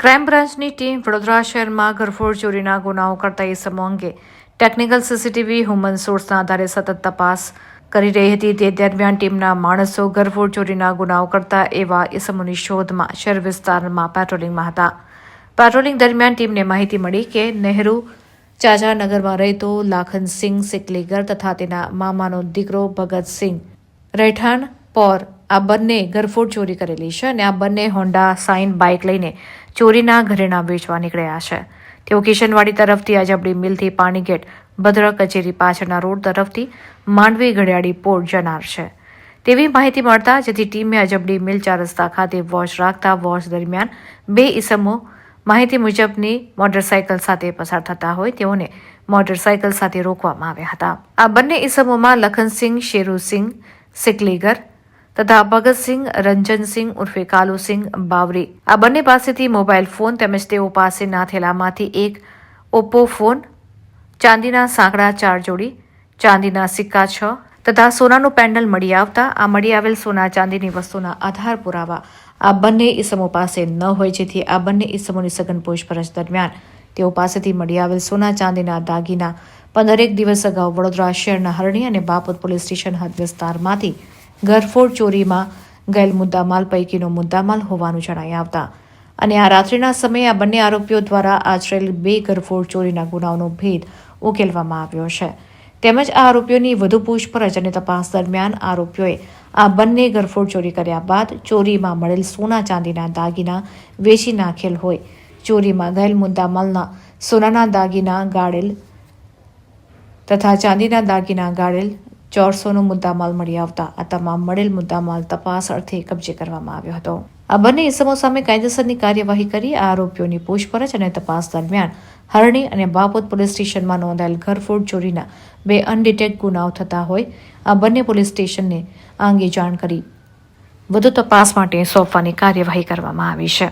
Crime બ્રાન્ચની team Vadodara શહેરમાં ઘરફોડ ચોરીના ગુનાઓ કરતા ઇસમો અંગે ટેકનિકલ સીસીટીવી હ્યુમન સોર્સના આધારે સતત તપાસ કરી રહી હતી. તે દરમિયાન ટીમના માણસો ઘરફોડ ચોરીના ગુનાઓ કરતા એવા ઇસમોની શોધમાં શહેર વિસ્તારમાં પેટ્રોલિંગમાં હતા. પેટ્રોલિંગ દરમિયાન ટીમને માહિતી મળી કે નહેરુ ચાચા નગરમાં રહેતો લાખનસિંહ સિકલીગર તથા તેના મામાનો દીકરો ભગતસિંહ રહેઠાણ પોર આ બંને ઘરફોડ ચોરી કરેલી છે અને આ બંને હોન્ડા સાઇન બાઇક લઈને ચોરીના ઘરેણા વેચવા નીકળ્યા છે. તેઓ કિશનવાડી તરફથી અજબડી મિલથી પાણીગેટ ભદ્ર કચેરી પાછળના રોડ તરફથી માંડવી ઘડિયાળી પોર્ટ જનાર છે. તેવી માહિતી મળતા જેથી ટીમે અજબડી મિલ ચાર રસ્તા ખાતે વોચ રાખતા વોચ દરમિયાન બે ઇસમો માહિતી મુજબની મોટરસાયકલ સાથે પસાર થતા હોય તેઓને મોટરસાયકલ સાથે રોકવામાં આવ્યા હતા. આ બંને ઇસમોમાં લખનસિંહ, શેરુસિંહ, સિકલીગર તથા ભગતસિંહ, રંજનસિંહ ઉર્ફે કાલુસિંહ, બાવરી. આ બંને પાસેથી મોબાઈલ ફોન તેમજ તેઓ પાસેના થેલામાંથી એક ઓપ્પો ફોન, ચાંદીના સાંકડા ચાર જોડી, ચાંદીના સિક્કા છ તથા સોનાનું પેન્ડલ મળી આવતા, આ મળી આવેલ સોના ચાંદીની વસ્તુના આધાર પુરાવા આ બંને ઈસમો પાસે ન હોય, જેથી આ બંને ઈસમોની સઘન પૂછપરછ દરમિયાન તેઓ પાસેથી મળી આવેલ સોના ચાંદીના દાગીના પંદરેક દિવસ અગાઉ વડોદરા શહેરના હરણી અને બાપોદ પોલીસ સ્ટેશન હદ વિસ્તારમાંથી ઘરફોડ ચોરીમાં ગયેલ મુદ્દામાલ પૈકીનો મુદ્દામાલ હોવાનું જણાઈ આવતા. અને આ રાત્રિના સમયે આ બંને આરોપીઓ દ્વારા આચરેલ બે ઘરફોડ ચોરીના ગુનાઓનો ભેદ ઉકેલવામાં આવ્યો છે. તેમજ આ આરોપીઓની વધુ પૂછપરછ અને તપાસ દરમિયાન આરોપીઓએ આ બંને ગરફોડ ચોરી કર્યા બાદ ચોરીમાં મળેલ સોના ચાંદીના દાગીના વેચી નાખેલ હોય. ચોરીમાં ગયેલ મુદ્દામાલના સોનાના દાગીના ગાળેલ તથા ચાંદીના દાગીના ગાળેલ ચોરસોનો મુદ્દામાલ મળી આવતા આ તમામ મળેલ મુદ્દામાલ તપાસ અર્થે કબજે કરવામાં આવ્યો હતો. આ બંને ઇસમો સામે કાયદેસરની કાર્યવાહી કરી આ આરોપીઓની પૂછપરછ અને તપાસ દરમિયાન હરણી અને બાપોદ પોલીસ સ્ટેશનમાં નોંધાયેલ ઘરફોડ ચોરીના બે અનડિટેક ગુનાઓ થતા હોય, આ બંને પોલીસ સ્ટેશનને આ અંગે જાણ કરી. વધુ તપાસ માટે સોંપવાની કાર્યવાહી કરવામાં આવી છે.